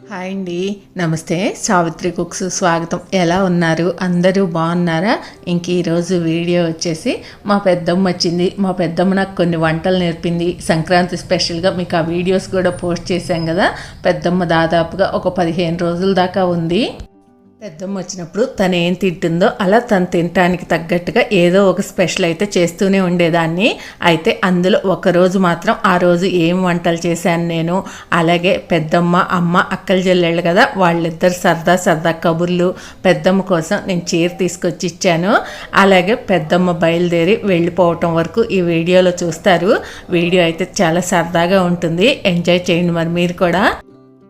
Hi అండి. నమస్తే. Savitri cooks స్వాగతం. ఎలా ఉన్నారు? అందరూ బాగున్నారా? ఇంక ఈరోజు వీడియో వచ్చేసి మా పెద్దమ్మ వచ్చింది. మా పెద్దమ్మ నాకు కొన్ని వంటలు నేర్పింది. సంక్రాంతి స్పెషల్గా మీకు ఆ వీడియోస్ కూడా పోస్ట్ చేశాం కదా. పెద్దమ్మ దాదాపుగా ఒక పదిహేను రోజుల దాకా ఉంది. పెద్దమ్మ వచ్చినప్పుడు తను ఏం తింటుందో అలా తను తినటానికి తగ్గట్టుగా ఏదో ఒక స్పెషల్ అయితే చేస్తూనే ఉండేదాన్ని. అయితే అందులో ఒకరోజు మాత్రం ఆ రోజు ఏం వంటలు చేశాను నేను అలాగే పెద్దమ్మ అమ్మ అక్కల చెల్లెళ్ళు కదా వాళ్ళిద్దరు సరదా సరదా కబుర్లు పెద్దమ్మ కోసం నేను చీర తీసుకొచ్చి ఇచ్చాను. అలాగే పెద్దమ్మ బయలుదేరి వెళ్ళిపోవటం వరకు ఈ వీడియోలో చూస్తారు. వీడియో అయితే చాలా సరదాగా ఉంటుంది. ఎంజాయ్ చేయండి మరి మీరు కూడా.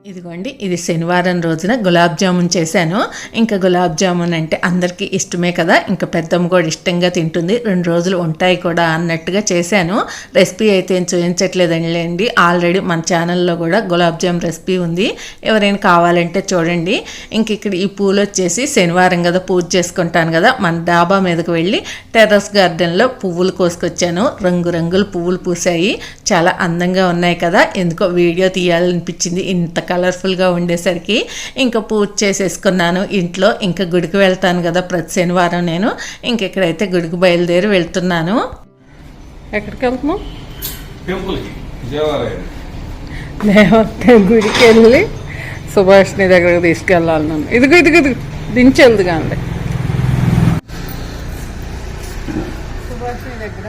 ఇదిగోండి ఇది శనివారం రోజున గులాబ్ జామున్ చేశాను. ఇంకా గులాబ్ జామున్ అంటే అందరికీ ఇష్టమే కదా. ఇంకా పెద్దమ్మ కూడా ఇష్టంగా తింటుంది. రెండు రోజులు ఉంటాయి కూడా అన్నట్టుగా చేశాను. రెసిపీ అయితే ఏం చూపించట్లేదండి. ఆల్రెడీ మన ఛానల్లో కూడా గులాబ్ జామ్ రెసిపీ ఉంది. ఎవరైనా కావాలంటే చూడండి. ఇంక ఇక్కడ ఈ పూలు వచ్చేసి శనివారం కదా పూజ చేసుకుంటాను కదా. మన డాబా మీదకి వెళ్ళి టెర్రస్ గార్డెన్లో పువ్వులు కోసుకొచ్చాను. రంగురంగుల పువ్వులు పూసాయి చాలా అందంగా ఉన్నాయి కదా. ఎందుకో వీడియో తీయాలనిపించింది. ఇంత కలర్ఫుల్గా ఉండేసరికి ఇంకా పూజ చేసేసుకున్నాను. ఇంట్లో ఇంకా గుడికి వెళ్తాను కదా ప్రతి శనివారం నేను. ఇంక ఇక్కడైతే గుడికి బయలుదేరి వెళ్తున్నాను. ఎక్కడికి వెళ్తున్నాం దేవత గుడికి వెళ్ళి సుభాష్ని దగ్గరకు తీసుకెళ్ళాలి నన్ను. ఇదిగో ఇదిగో ఇదిగో దించి వెళ్దు కానీ సుభాష్ని దగ్గర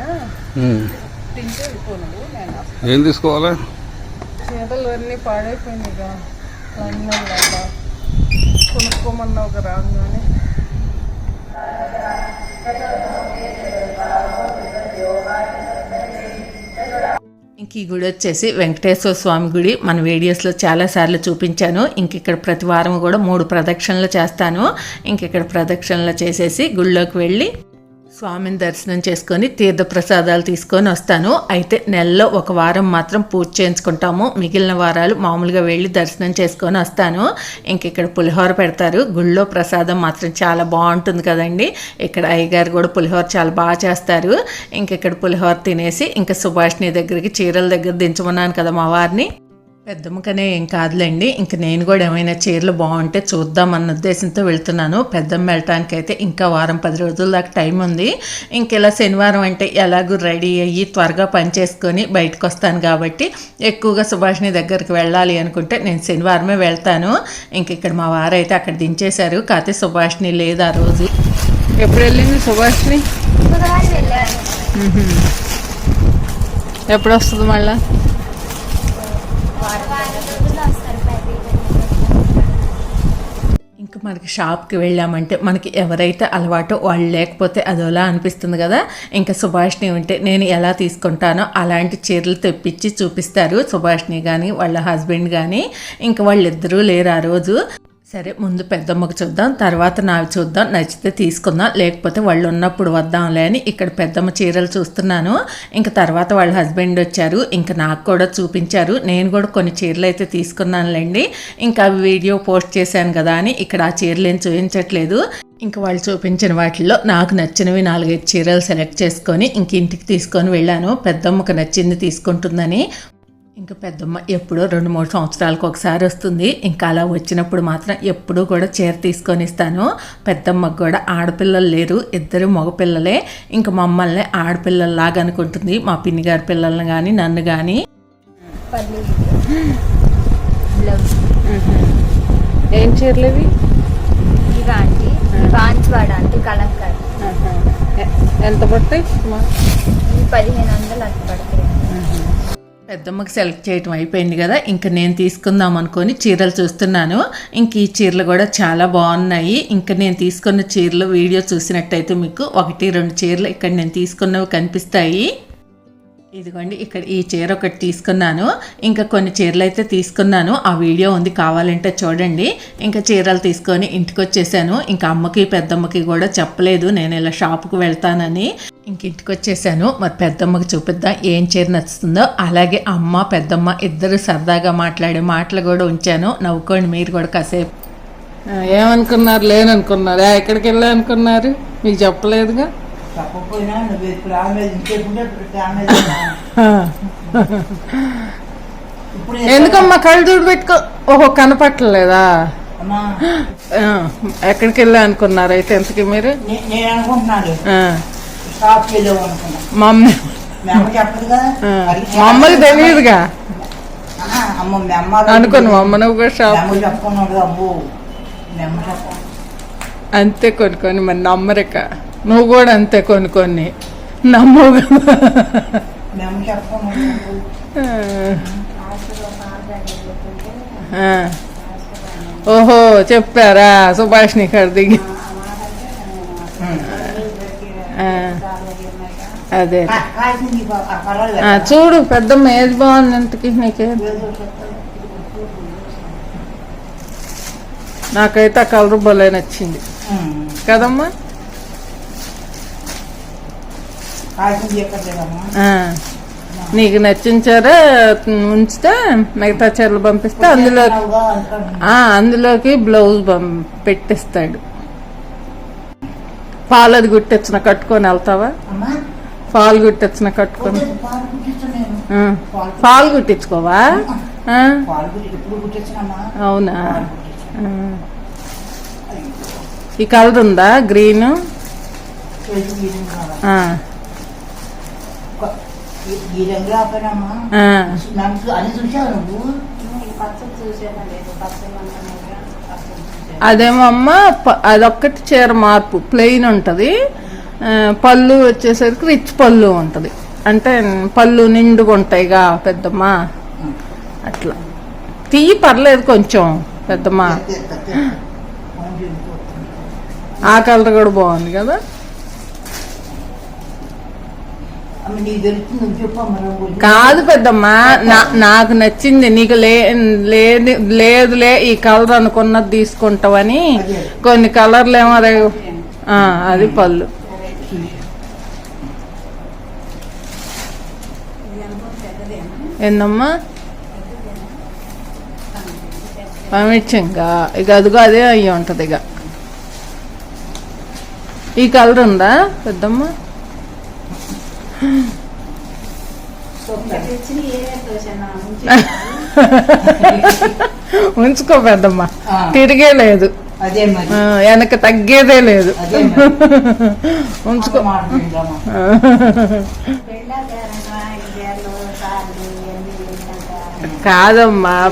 దించి వెళ్ళిపోను. నేను ఏం తీసుకోవాలి? చీరలు అన్నీ పాడైపోయినాయిగా అన్నీ వల్ల కొనుక్కోమన్నా ఒక రాగానే ఇంక ఈ గుడి వచ్చేసి వెంకటేశ్వర స్వామి గుడి. మన వీడియోస్లో చాలాసార్లు చూపించాను. ఇంక ఇక్కడ ప్రతి వారం కూడా మూడు ప్రదక్షిణలు చేస్తాను. ఇంక ఇక్కడ ప్రదక్షిణలు చేసేసి గుళ్ళోకి వెళ్ళి స్వామిని దర్శనం చేసుకొని తీర్థ ప్రసాదాలు తీసుకొని వస్తాను. అయితే నెలలో ఒక వారం మాత్రం పూజ చేయించుకుంటాము. మిగిలిన వారాలు మామూలుగా వెళ్ళి దర్శనం చేసుకొని వస్తాను. ఇంక ఇక్కడ పులిహోర పెడతారు. గుళ్ళో ప్రసాదం మాత్రం చాలా బాగుంటుంది కదండి. ఇక్కడ అయ్యగారు కూడా పులిహోర చాలా బాగా చేస్తారు. ఇంక ఇక్కడ పులిహోర తినేసి ఇంకా సుభాష్ని దగ్గరికి చీరల దగ్గర దించమన్నాను కదా మా వారిని. పెద్దమ్మకనే ఏం కాదులేండి. ఇంక నేను కూడా ఏమైనా చీరలు బాగుంటే చూద్దాం అన్న ఉద్దేశంతో వెళ్తున్నాను. పెద్దమ్మ వెళ్ళటానికి అయితే ఇంకా వారం పది రోజుల దాకా టైం ఉంది. ఇంక ఇలా శనివారం అంటే ఎలాగూ రెడీ అయ్యి త్వరగా పని చేసుకొని బయటకు వస్తాను కాబట్టి ఎక్కువగా సుభాష్ని దగ్గరికి వెళ్ళాలి అనుకుంటే నేను శనివారమే వెళ్తాను. ఇంక ఇక్కడ మా వారైతే అక్కడ దించేశారు. కాకపోతే సుభాష్ని లేదు ఆ రోజు. ఎప్పుడు వెళ్ళింది సుభాష్ని ఎప్పుడు వస్తుంది మళ్ళా? ఇంకా మనకి షాప్కి వెళ్ళామంటే మనకి ఎవరైతే అలవాటో వాళ్ళు లేకపోతే అదోలా అనిపిస్తుంది కదా. ఇంకా సుభాష్ని ఉంటే నేను ఎలా తీసుకుంటానో అలాంటి చీరలు తెప్పించి చూపిస్తారు సుభాష్ని కానీ వాళ్ళ హస్బెండ్ కానీ ఇంకా వాళ్ళిద్దరూ లేరు ఆ రోజు. సరే ముందు పెద్దమ్మకు చూద్దాం తర్వాత నావి చూద్దాం నచ్చితే తీసుకుందాం లేకపోతే వాళ్ళు ఉన్నప్పుడు వద్దాంలే అని ఇక్కడ పెద్దమ్మ చీరలు చూస్తున్నాను. ఇంకా తర్వాత వాళ్ళ హస్బెండ్ వచ్చారు ఇంకా నాకు కూడా చూపించారు. నేను కూడా కొన్ని చీరలు అయితే తీసుకున్నానులేండి. ఇంకా అవి వీడియో పోస్ట్ చేశాను కదా అని ఇక్కడ ఆ చీరలు ఏం చూపించట్లేదు. ఇంకా వాళ్ళు చూపించిన వాటిల్లో నాకు నచ్చినవి నాలుగైదు చీరలు సెలెక్ట్ చేసుకొని ఇంక ఇంటికి తీసుకొని వెళ్ళాను. పెద్దమ్మకు నచ్చింది తీసుకుంటుందని. ఇంకా పెద్దమ్మ ఎప్పుడో రెండు మూడు సంవత్సరాలకు ఒకసారి వస్తుంది. ఇంకా అలా వచ్చినప్పుడు మాత్రం ఎప్పుడూ కూడా చీర తీసుకొని ఇస్తాను. పెద్దమ్మకు కూడా ఆడపిల్లలు లేరు ఇద్దరు మగపిల్లలే. ఇంకా మమ్మల్ని ఆడపిల్లల్లాగా అనుకుంటుంది. మా పిన్ని గారి పిల్లల్ని కానీ నన్ను కానీ ఏం చీరలు ఇవి? అంటే ఎంత పడతాయి? పదిహేను వందలు అట్లా పడతాయి. పెద్దమ్మకి సెలెక్ట్ చేయటం అయిపోయింది కదా ఇంకా నేను తీసుకుందాం అనుకొని చీరలు చూస్తున్నాను. ఇంక ఈ చీరలు కూడా చాలా బాగున్నాయి. ఇంకా నేను తీసుకున్న చీరలు వీడియో చూసినట్టయితే మీకు ఒకటి రెండు చీరలు ఇక్కడ నేను తీసుకున్నవి కనిపిస్తాయి. ఇదిగోండి ఇక్కడ ఈ చీర ఒకటి తీసుకున్నాను. ఇంకా కొన్ని చీరలు అయితే తీసుకున్నాను. ఆ వీడియో ఉంది కావాలంటే చూడండి. ఇంకా చీరలు తీసుకొని ఇంటికి వచ్చేసాను ఇంకా అమ్మకి పెద్దమ్మకి కూడా చెప్పలేదు నేను ఇలా షాప్కి వెళ్తానని. ఇంక ఇంటికి వచ్చేసాను మరి పెద్దమ్మకి చూపిద్దాం ఏం చీర నచ్చుతుందో. అలాగే అమ్మ పెద్దమ్మ ఇద్దరు సరదాగా మాట్లాడే మాటలు కూడా ఉంచాను. నవ్వుకోండి మీరు కూడా కాసేపు. ఏమనుకున్నారు లేననుకున్నారు. ఎక్కడికి వెళ్ళా అనుకున్నారు మీకు చెప్పలేదుగా? తప్పపోయినా నువ్వు ఇప్పుడు ఆమె ఇంకెప్పుడు ఆమె ఇప్పుడు ఎందుకమ్మా కళ్ళు చూడు పెట్టుకో ఓహో కనపట్టలేదా? ఎక్కడికి వెళ్ళా అనుకున్నారు అయితే ఎంతకి మీరు? నే- నేను అనుకుంటున్నాను. ఆ, షాప్కి వెళ్ళాము అనుకున్నా. మా అమ్మ మీ అమ్మకి తెలియదుగా. అనుకోను మా అమ్మ నువ్వు కూడా షాప్ అంతే కొన్ని మరి నమ్మరిక. నువ్వు కూడా అంతే కొన్ని కొన్ని నమ్మవు కదా మీ అమ్మ చెప్పుకున్నాడు అమ్ము. ఆ. ఆ. ఓహో చెప్పారా సుభాష్ని అదే ఆ పర్వాలేదు ఆ, చూడు పెద్దమ్మ ఏది బాగుంది ఇంతకి నీకే నాకైతే ఆ కలర్ భలే నచ్చింది. కదమ్మా నీకు నచ్చించారా ఉంచితే మిగతా చీరలు పంపిస్తే అందులో అందులోకి బ్లౌజ్ పెట్టిస్తాడు. పాలది గుట్టించిన కట్టుకొని వెళ్తావా? పాలు గుట్టించిన కట్టుకొని. ఎప్పుడు కుట్టించినమ్మా అవునా. ఈ కలర్ ఉందా? గ్రీన్ చేతి గీరం కావాలి. ఒక- ఈ- ఈ రంగు రాకపోయినమ్మా నాకు అన్ని చూసావు నువ్వు అదేమో అమ్మ అదొక్కటి చీర మార్పు ప్లెయిన్ ఉంటుంది పళ్ళు వచ్చేసరికి రిచ్ పళ్ళు ఉంటుంది అంటే పళ్ళు నిండుగా ఉంటాయిగా పెద్దమ్మ అట్లా తీయి పర్లేదు కొంచెం పెద్దమ్మ. ఆ కలర్ కూడా బాగుంది కదా అమ్మ నీకు తెలుస్తుంది నువ్వు చెప్పమ్మా నువ్వు కాదు పెద్దమ్మ నాకు నచ్చింది నీకు లేదు లేదులే ఈ కలర్ అనుకున్నది తీసుకుంటావని. కొన్ని కలర్లు ఏమో అదే. ఆ, అది పళ్ళు. ఏందమ్మా? పంపించంగా ఇక అదిగో అదే అయ్యి ఉంటది ఇక. ఈ కలర్ ఉందా పెద్దమ్మ? ఉంచుకో పెద్దమ్మ. తిరిగే లేదు. వెనక తగ్గేదే లేదు. ఉంచుకో? కాదమ్మా.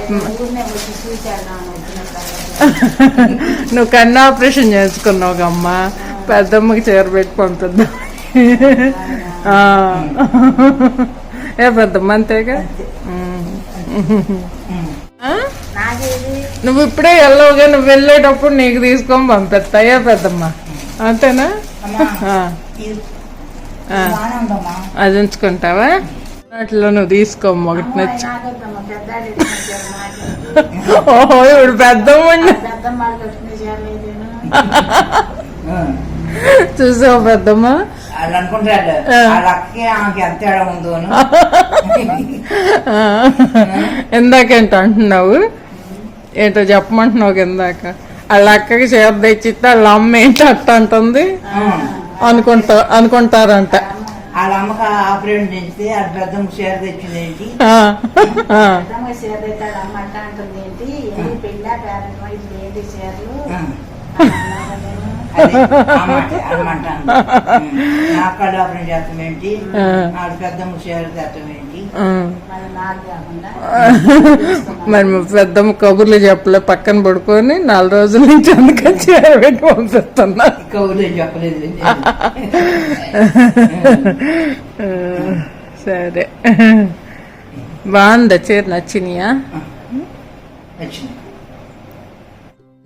నువ్వు కన్ను ఆపరేషన్ చేసుకున్నావు అమ్మా పెద్దమ్మకి చీర పెట్టి పంపిద్దాం. ఏ పెద్దమ్మ అంతేగా? నువ్వు ఇప్పుడే వెళ్ళవుగా నువ్వు వెళ్ళేటప్పుడు నీకు తీసుకొని పంపిస్తా ఏ పెద్దమ్మ? అంతేనా? అది ఉంచుకుంటావా? అట్లా నువ్వు తీసుకోమ్మ ఒకటి నచ్చి. ఓహో ఇప్పుడు పెద్దమ్మ ఉమ్. చూసావు పెద్దమ్మ? వాళ్ళు అక్కకి ఆమెకి ఎంత తేడా ఉందో అని. ఆ. ఇందాకేంట అంటున్నావు ఏంటో చెప్పమంటున్నావు ఇందాక వాళ్ళ అక్కకి చీర తెచ్చిస్తే వాళ్ళ అమ్మ ఏంటి అట్ట అంటుంది. అనుకుంటా అనుకుంటారంట వాళ్ళ అమ్మకి ఆపరేషన్ చేస్తే ఆ పెద్దమ్మ చీర తెచ్చింది ఏంటి మాట, ఆ మాట అంది. ఉమ్. నా ఆపరేషన్ చేస్తాం ఏంటి? ఏంటి. మరి మా పెద్దమ్మ కబుర్లు చెప్పలే పక్కన పడుకొని నాలుగు రోజుల నుంచి అందుకని పెట్టి పంపిస్తున్నా కవులే చెప్పలేదు సరే. బాగుందా చీర నచ్చినాయా? వచ్చింది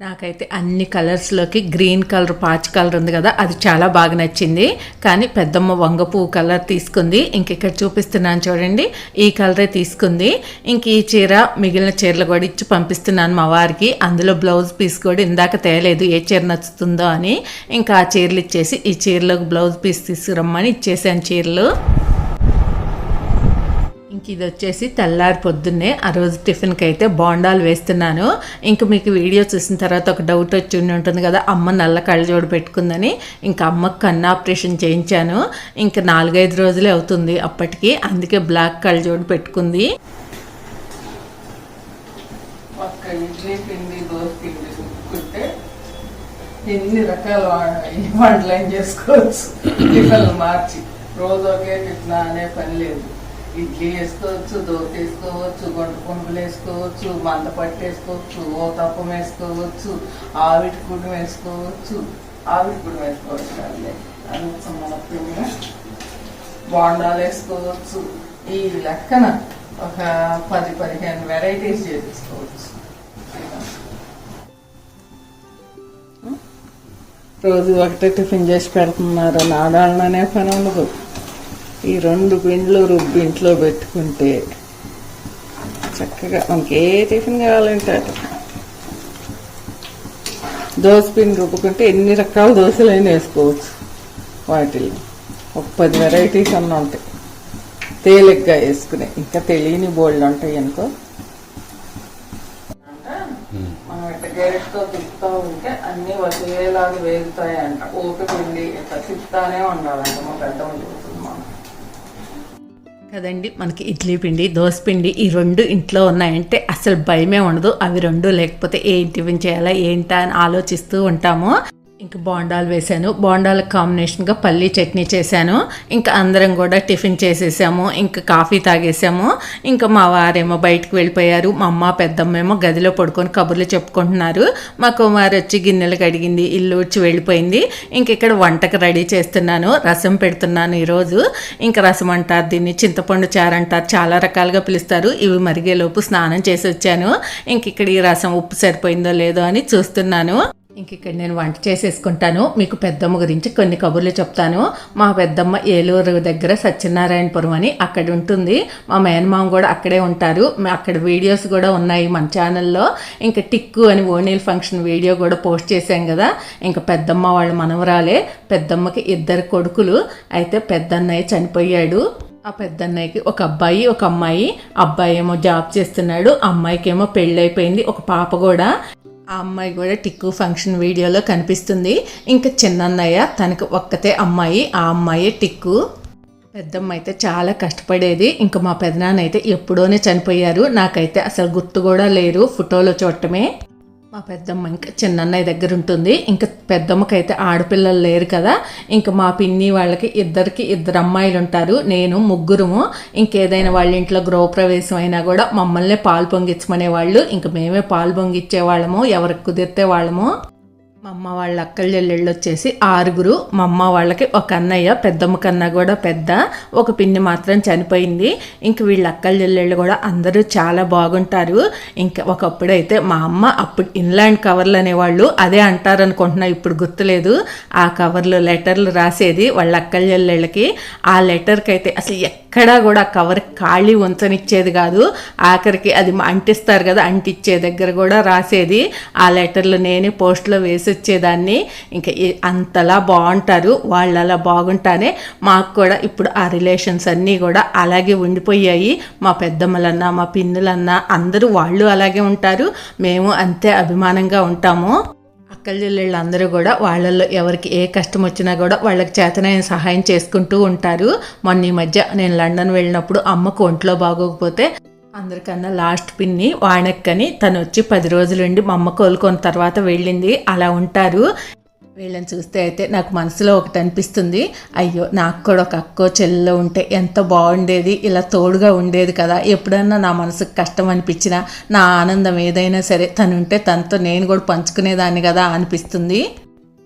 నాకైతే అన్ని కలర్స్లోకి గ్రీన్ కలర్ పాచ్ కలర్ ఉంది కదా అది చాలా బాగా నచ్చింది. కానీ పెద్దమ్మ వంగ పువ్వు కలర్ తీసుకుంది. ఇంక ఇక్కడ చూపిస్తున్నాను చూడండి. ఈ కలరే తీసుకుంది. ఇంక ఈ చీర మిగిలిన చీరలు కూడా ఇచ్చి పంపిస్తున్నాను మా వారికి. అందులో బ్లౌజ్ పీస్ కూడా ఇందాక తేలేదు ఏ చీర నచ్చుతుందో అని. ఇంకా ఆ చీరలు ఇచ్చేసి ఈ చీరలోకి బ్లౌజ్ పీస్ తీసుకురమ్మని ఇచ్చేసాను చీరలు. ఇది వచ్చేసి తెల్లారి పొద్దున్నే ఆ రోజు టిఫిన్కి అయితే బోండాలు వేస్తున్నాను. ఇంక మీకు వీడియో చూసిన తర్వాత ఒక డౌట్ వచ్చి ఉండి ఉంటుంది కదా అమ్మ నల్ల కళ్ళజోడు పెట్టుకుందని ఇంకా అమ్మకు కన్ను ఆపరేషన్ చేయించాను. ఇంకా నాలుగైదు రోజులే అవుతుంది అప్పటికి అందుకే బ్లాక్ కళ్ళజోడు పెట్టుకుంది. ఎన్ని రకాల వంటలు ఏం చేసుకోవచ్చు. టిఫిన్లు మార్చి రోజు ఒకే టిఫిన్ అనే పని లేదు. ఇడ్లీ వేసుకోవచ్చు దోశ వేసుకోవచ్చు గుంట పునుగులు వేసుకోవచ్చు మంద పట్టేసుకోవచ్చు ఓతప్పం వేసుకోవచ్చు ఆవిటి గుడి వేసుకోవచ్చు. ఆవిడి కుడి వేసుకోవచ్చు అండి. అది మన బోండాలు వేసుకోవచ్చు. ఈ లెక్కన ఒక పది పదిహేను వెరైటీస్ చేసుకోవచ్చు రోజు ఒకటే టిఫిన్ చేసి పెడుతున్నారు. నాడాలనే పని ఉండదు. ఈ రెండు పిండ్లు రుబ్బి ఇంట్లో పెట్టుకుంటే చక్కగా మనకి ఏ టిఫిన్ కావాలంటే. దోశ పిండి రుబ్బుకుంటే ఎన్ని రకాల దోశలైనా వేసుకోవచ్చు వాటిల్లో. ఒక పది వెరైటీస్ అన్న ఉంటాయి. తేలిగ్గా వేసుకునే ఇంకా తెలియని బోల్డ్ ఉంటాయి అనుకో. మనం ఇట్లా గెరెట్తో తిప్పుతూ ఉంటే అన్ని ఒకేలాగా వేగుతాయి అంట ఓపిక ఉండి ఇట్లా తిప్పుతానే ఉండాలంట మా మాకు. కదండి మనకి ఇడ్లీ పిండి దోశ పిండి ఈ రెండు ఇంట్లో ఉన్నాయంటే అసలు భయమే ఉండదు. అవి రెండు లేకపోతే ఏంటి టిఫిన్ చేయాలా ఏంటా అని ఆలోచిస్తూ ఉంటాము. ఇంకా బోండాలు వేశాను బోండాలకు కాంబినేషన్గా పల్లీ చట్నీ చేశాను. ఇంకా అందరం కూడా టిఫిన్ చేసేసాము. ఇంకా కాఫీ తాగేసాము. ఇంకా మా వారేమో బయటకు వెళ్ళిపోయారు. మా అమ్మ పెద్దమ్మ ఏమో గదిలో పడుకొని కబుర్లు చెప్పుకుంటున్నారు. మా కుమారు వచ్చి గిన్నెలు కడిగింది. ఇల్లు వచ్చి వెళ్ళిపోయింది. ఇంక ఇక్కడ వంటకు రెడీ చేస్తున్నాను. రసం పెడుతున్నాను ఈరోజు. ఇంకా రసం అంటారు దీన్ని. చింతపండు చారు అంటారు. చాలా రకాలుగా పిలుస్తారు. ఇవి మరిగేలోపు స్నానం చేసి వచ్చాను ఇంక ఇక్కడ ఈ రసం ఉప్పు సరిపోయిందో లేదో అని చూస్తున్నాను. ఇంక ఇక్కడ నేను వంట చేసేసుకుంటాను. మీకు పెద్దమ్మ గురించి కొన్ని కబుర్లు చెప్తాను. మా పెద్దమ్మ ఏలూరు దగ్గర సత్యనారాయణపురం అని అక్కడ ఉంటుంది. మా మేనమామ కూడా అక్కడే ఉంటారు. అక్కడ వీడియోస్ కూడా ఉన్నాయి మన ఛానల్లో. ఇంకా టిక్కు అని ఓనీల్ ఫంక్షన్ వీడియో కూడా పోస్ట్ చేశాం కదా. ఇంకా పెద్దమ్మ వాళ్ళ మనవరాలే పెద్దమ్మకి ఇద్దరు కొడుకులు. అయితే పెద్దన్నయ్య చనిపోయాడు. ఆ పెద్దన్నయ్యకి ఒక అబ్బాయి ఒక అమ్మాయి. అబ్బాయి ఏమో జాబ్ చేస్తున్నాడు. అమ్మాయికి ఏమో పెళ్ళైపోయింది. ఒక పాప కూడా. ఆ అమ్మాయి కూడా టిక్కు ఫంక్షన్ వీడియోలో కనిపిస్తుంది. ఇంకా చిన్నన్నయ్య తనకు ఒక్కతే అమ్మాయి ఆ అమ్మాయి టిక్కు. పెద్దమ్మ అయితే చాలా కష్టపడేది. ఇంకా మా పెదనాన్న అయితే ఎప్పుడోనే చనిపోయారు. నాకైతే అసలు గుర్తు కూడా లేరు ఫోటోలో చూడటమే. మా పెద్దమ్మ ఇంకా చిన్నన్నయ్య దగ్గర ఉంటుంది. ఇంకా పెద్దమ్మకైతే ఆడపిల్లలు లేరు కదా. ఇంకా మా పిన్ని వాళ్ళకి ఇద్దరికి ఇద్దరు అమ్మాయిలు ఉంటారు. నేను ముగ్గురుము. ఇంకేదైనా వాళ్ళ ఇంట్లో గృహప్రవేశం అయినా కూడా మమ్మల్ని పాలు పొంగించమనే వాళ్ళు ఇంకా మేమే పాలు పొంగిచ్చేవాళ్ళము ఎవరికి కుదిరితే వాళ్ళము. మా అమ్మ వాళ్ళ అక్కల చెల్లెళ్ళు వచ్చేసి ఆరుగురు. మా అమ్మ వాళ్ళకి ఒక అన్నయ్య పెద్దమ్మ కన్నా కూడా పెద్ద. ఒక పిన్ని మాత్రం చనిపోయింది. ఇంక వీళ్ళ అక్కలు చెల్లెళ్ళు కూడా అందరూ చాలా బాగుంటారు. ఇంకా ఒకప్పుడు అయితే మా అమ్మ అప్పుడు ఇన్లాండ్ కవర్లు అనేవాళ్ళు అదే అంటారు అనుకుంటున్నా ఇప్పుడు గుర్తులేదు. ఆ కవర్లు లెటర్లు రాసేది వాళ్ళ అక్కల చెల్లెళ్ళకి. ఆ లెటర్కి అయితే అసలు ఎక్కడా కూడా కవర్ ఖాళీ ఉంచనిచ్చేది కాదు. ఆఖరికి అది అంటిస్తారు కదా అంటించే దగ్గర కూడా రాసేది. ఆ లెటర్లు నేనే పోస్ట్లో వేసి వచ్చేదాన్ని ఇంకా అంతలా బాగుంటారు వాళ్ళు అలా బాగుంటానే. మాకు కూడా ఇప్పుడు ఆ రిలేషన్స్ అన్నీ కూడా అలాగే ఉండిపోయాయి. మా పెద్దమ్మలన్నా మా పిన్నులన్నా అందరూ వాళ్ళు అలాగే ఉంటారు. మేము అంతే అభిమానంగా ఉంటాము. అక్కల చెల్లెళ్ళు కూడా వాళ్ళల్లో ఎవరికి ఏ కష్టం వచ్చినా కూడా వాళ్ళకి చేతనైన సహాయం చేసుకుంటూ ఉంటారు. మొన్న ఈ మధ్య నేను లండన్ వెళ్ళినప్పుడు అమ్మకు ఒంట్లో బాగోకపోతే అందరికన్నా లాస్ట్ పిన్ని వాణక్కని తను వచ్చి పది రోజులుండి మా అమ్మ కోలుకున్న తర్వాత వెళ్ళింది. అలా ఉంటారు. వీళ్ళని చూస్తే అయితే నాకు మనసులో ఒకటి అనిపిస్తుంది. అయ్యో నాకు కూడా ఒక అక్కో చెల్లెలో ఉంటే ఎంత బాగుండేది ఇలా తోడుగా ఉండేది కదా. ఎప్పుడన్నా నా మనసుకు కష్టం అనిపించినా నా ఆనందం ఏదైనా సరే తను ఉంటే తనతో నేను కూడా పంచుకునేదాన్ని కదా అనిపిస్తుంది.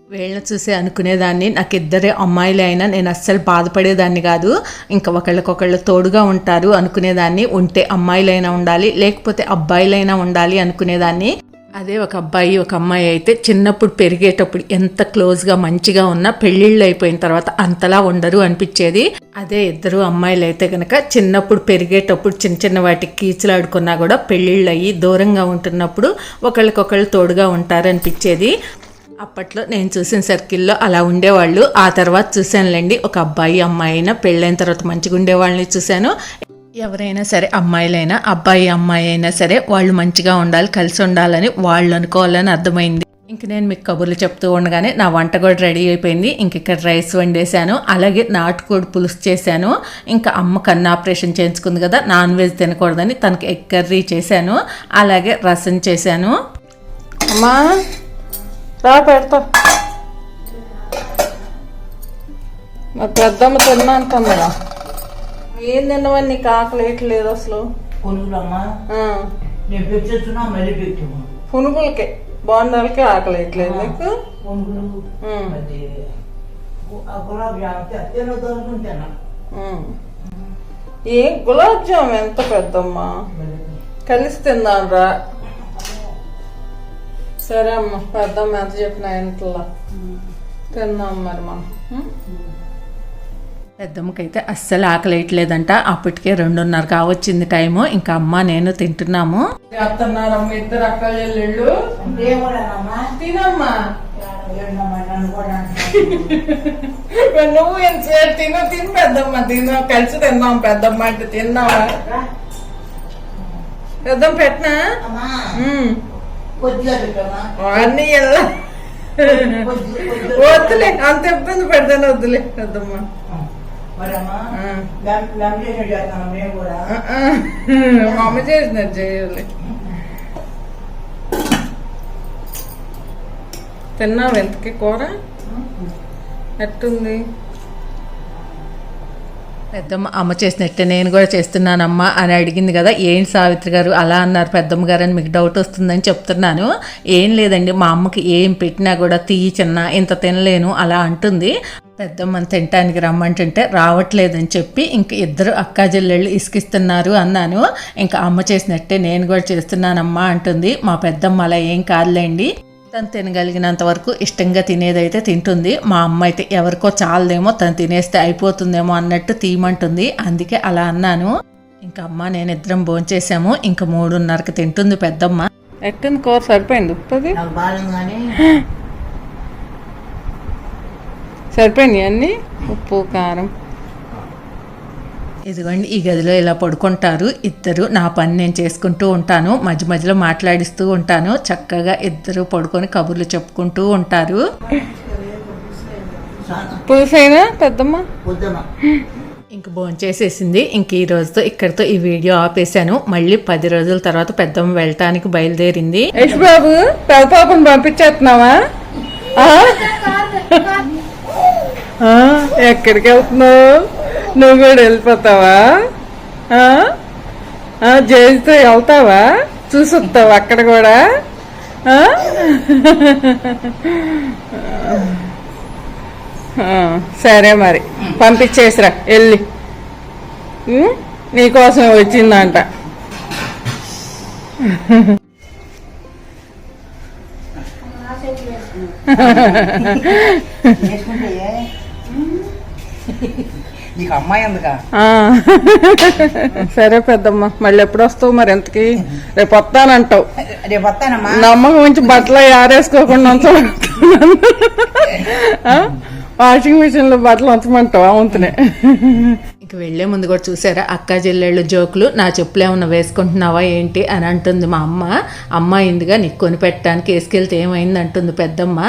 వీళ్ళని చూసి అనుకునేదాన్ని నాకు ఇద్దరే అమ్మాయిలే అయినా నేను అస్సలు బాధపడేదాన్ని కాదు. ఇంకా ఒకళ్ళకొకళ్ళు తోడుగా ఉంటారు అనుకునేదాన్ని ఉంటే అమ్మాయిలైనా ఉండాలి లేకపోతే అబ్బాయిలైనా ఉండాలి అనుకునేదాన్ని. అదే ఒక అబ్బాయి ఒక అమ్మాయి అయితే చిన్నప్పుడు పెరిగేటప్పుడు ఎంత క్లోజ్గా మంచిగా ఉన్నా పెళ్ళిళ్ళు అయిపోయిన తర్వాత అంతలా ఉండరు అనిపించేది. అదే ఇద్దరు అమ్మాయిలు అయితే కనుక చిన్నప్పుడు పెరిగేటప్పుడు చిన్న చిన్న వాటికి కీచులాడుకున్నా కూడా పెళ్ళిళ్ళు అయ్యి దూరంగా ఉంటున్నప్పుడు ఒకళ్ళకొకళ్ళు తోడుగా ఉంటారనిపించేది. అప్పట్లో నేను చూసిన సర్కిల్లో అలా ఉండేవాళ్ళు. ఆ తర్వాత చూశానులేండి ఒక అబ్బాయి అమ్మాయి అయినా పెళ్ళైన తర్వాత మంచిగా ఉండేవాళ్ళని చూశాను. ఎవరైనా సరే అమ్మాయిలైనా అబ్బాయి అమ్మాయి అయినా సరే వాళ్ళు మంచిగా ఉండాలి కలిసి ఉండాలని వాళ్ళు అనుకోవాలని అర్థమైంది. ఇంక నేను మీకు కబుర్లు చెప్తూ ఉండగానే నా వంట కూడా రెడీ అయిపోయింది. ఇంక ఇక్కడ రైస్ వండేశాను అలాగే నాటుకోడి పులుసు చేశాను. ఇంకా అమ్మ కన్ను ఆపరేషన్ చేయించుకుంది కదా నాన్ వెజ్ తినకూడదని తనకి ఎగ్ కర్రీ చేశాను అలాగే రసం చేశాను. అమ్మా రా పెడతా. మా పెద్దమ్మ తిన్నాను తమ్ముడా ఏం తిన్నవని నీకు ఆకలి వేయట్లేదు అసలు? పునుగులమ్మా. నేను మళ్ళీ పునుగులకే. బాండాలకే ఆకలి వేయట్లేదు నీకు? పునుగులు గులాబ్ జామ్ తినదు అనుకుంటాను ఉమ్. ఏ గులాబ్ జామ్ ఎంత పెద్దమ్మా? కలిసి తిందాం రా. సరే అమ్మ పెద్దమ్మ ఎంత చెప్పినా ఇంట్లో తిందాం మరి మనం? పెద్దమ్మకైతే అస్సలు ఆకలేయట్లేదంట. అప్పటికే రెండున్నర కావచ్చింది టైము. ఇంకా అమ్మ నేను తింటున్నాము. ఇద్దరు అక్క చెల్లెళ్ళు తినమ్మా. నువ్వు ఎంతసేపు తిను తిను పెద్దమ్మ తిను. కలిసి తిందాం పెద్దమ్మ అంటే తిన్నావా? పెద్దమ్మ పెట్టనా? అమ్మా. ఉమ్. కొద్దిగా పెట్టమ్మా. అన్నీ ఎలా వద్దులే అంత ఇబ్బంది పెడతాను వద్దులే పెద్దమ్మ. మరమ్మా? ఆ. లామినేషన్ చేస్తాను మేము కూడా. ఆ, ఆ. మా అమ్మ చేసినట్టు చేయాలి. తిన్నావు ఎంతకి కూర? ఎట్టుంది? పెద్దమ్మ అమ్మ చేసినట్టే నేను కూడా చేస్తున్నానమ్మా అని అడిగింది కదా. ఏంటి సావిత్రి గారు అలా అన్నారు. పెద్దమ్మ గారు అని మీకు డౌట్ వస్తుందని చెప్తున్నాను. ఏం లేదండి. మా అమ్మకి ఏం పెట్టినా కూడా తీయి చిన్న ఇంత తినలేను అలా అంటుంది. పెద్దమ్మని తినటానికి రమ్మంటుంటే రావట్లేదని చెప్పి ఇంక ఇద్దరు అక్కా చెల్లెళ్ళు ఇసుకిస్తున్నారు అన్నాను. ఇంకా అమ్మ చేసినట్టే నేను కూడా చేస్తున్నానమ్మా అంటుంది. మా పెద్దమ్మ అలా ఏం కాదులేండి. తను తినగలిగినంత వరకు ఇష్టంగా తినేదైతే తింటుంది. మా అమ్మ అయితే ఎవరికో చాలదేమో తను తినేస్తే అయిపోతుందేమో అన్నట్టు తీయమంటుంది. అందుకే అలా అన్నాను. ఇంకా అమ్మ నేను ఇద్దరం భోంచేసాము. ఇంకా మూడున్నరకి తింటుంది పెద్దమ్మ. ఎట్టుంది కూర? సరిపోయింది ఉప్పది సరిపోయింది అన్ని? ఉప్పు కారం. ఇదిగోండి ఈ గదిలో ఇలా పడుకుంటారు. ఇద్దరు నా పని నేను చేసుకుంటూ ఉంటాను. మధ్య మధ్యలో మాట్లాడిస్తూ ఉంటాను. చక్కగా ఇద్దరు పడుకొని కబుర్లు చెప్పుకుంటూ ఉంటారు. పెద్దమ్మ? ఇంక భోంచేసేసింది ఇంక ఈ రోజుతో ఇక్కడితో ఈ వీడియో ఆపేశాను. మళ్ళీ పది రోజుల తర్వాత పెద్దమ్మ వెళ్ళటానికి బయలుదేరింది. యశ్ బాబు పెద్ద పాపను పంపించేస్తున్నావా? ఆ? ఆ, ఎక్కడికి వెళ్తున్నావు? నువ్వు కూడా వెళ్ళిపోతావా? జైతో వెళ్తావా? చూసి వస్తావా అక్కడ కూడా? సరే మరి. పంపించేసిరా వెళ్ళి? నీకోసం వచ్చిందంట. వేసుకుంటే నీకు అమ్మాయి ఉందిగా ఆ. సరే పెద్దమ్మ మళ్ళీ ఎప్పుడు వస్తావు మరి? ఎంతకి రేపు వస్తానంటావు. రేపు వస్తానమ్మా. నమ్మకం ఉంచి బట్టలు ఆరేసుకోకుండా ఆ? వాషింగ్ మిషన్లో బట్టలు ఉంచమంటావు? అవుతునే ఇంక వెళ్ళే ముందు కూడా చూసారా? అక్క చెల్లెళ్ళ జోకులు నా చెప్పులు ఏమన్నా వేసుకుంటున్నావా ఏంటి అని అంటుంది మా అమ్మ. అమ్మ ఇందుగా నీకు కొని పెట్టడానికి వేసుకెళ్తే ఏమైంది అంటుంది పెద్దమ్మ.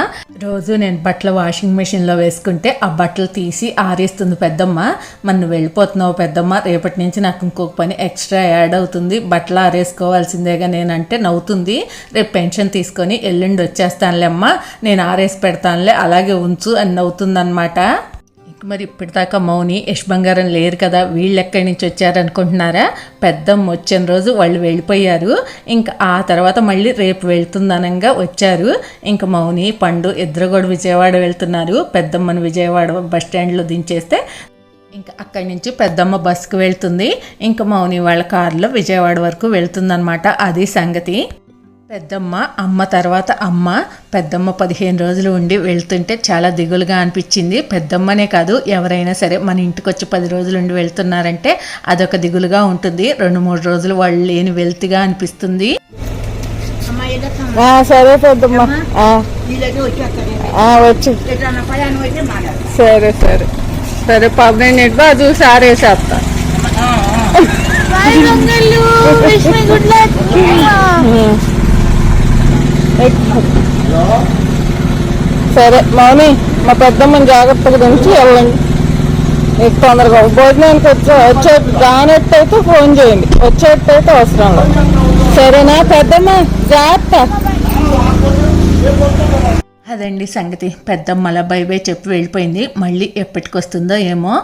రోజు నేను బట్టలు వాషింగ్ మెషిన్లో వేసుకుంటే ఆ బట్టలు తీసి ఆరేస్తుంది పెద్దమ్మ. మరి వెళ్ళిపోతున్నావు పెద్దమ్మ రేపటి నుంచి నాకు ఇంకొక పని ఎక్స్ట్రా యాడ్ అవుతుంది. బట్టలు ఆరేసుకోవాల్సిందేగా నేనంటే నవ్వుతుంది. రేపు పెన్షన్ తీసుకొని ఎల్లుండి వచ్చేస్తానులే అమ్మ. నేను ఆరేసి పెడతానులే అలాగే ఉంచు అని నవ్వుతుందన్నమాట. మరి ఇప్పటిదాకా మౌని యశ్ బంగారం లేరు కదా వీళ్ళు ఎక్కడి నుంచి వచ్చారనుకుంటున్నారా పెద్దమ్మ వచ్చిన రోజు వాళ్ళు వెళ్ళిపోయారు. ఇంకా ఆ తర్వాత మళ్ళీ రేపు వెళ్తుందనంగా వచ్చారు. ఇంకా మౌని పండు ఇద్దరు కూడా విజయవాడ వెళ్తున్నారు. పెద్దమ్మని విజయవాడ బస్ స్టాండ్లో దించేస్తే ఇంకా అక్కడి నుంచి పెద్దమ్మ బస్సుకు వెళ్తుంది. ఇంకా మౌని వాళ్ళ కారులో విజయవాడ వరకు వెళ్తుందనమాట అది సంగతి. పెద్దమ్మ అమ్మ తర్వాత అమ్మ. పెద్దమ్మ పదిహేను రోజులు ఉండి వెళ్తుంటే చాలా దిగులుగా అనిపించింది. పెద్దమ్మనే కాదు ఎవరైనా సరే మన ఇంటికి వచ్చి పది రోజులు ఉండి వెళ్తున్నారంటే అదొక దిగులుగా ఉంటుంది. రెండు మూడు రోజులు వాళ్ళు లేని వెల్తిగా అనిపిస్తుంది. ఆ, సరే పెద్దమ్మ. వచ్చి. సరే సరే. సరే పన్నెండింటితో చూసి ఆరేసేస్తా సరే మౌని మా పెద్దమ్మని జాగ్రత్తగా దించి వెళ్ళండి. మీకు తొందరగా భోజనానికి వచ్చే వచ్చే రానట్టయితే ఫోన్ చేయండి. వచ్చేటైతే అవసరం లేదు. సరేనా పెద్దమ్మ? జాగ్రత్త. అదండి సంగతి. పెద్దమ్మ అలా బై బై చెప్పి వెళ్ళిపోయింది. మళ్ళీ ఎప్పటికొస్తుందో ఏమో.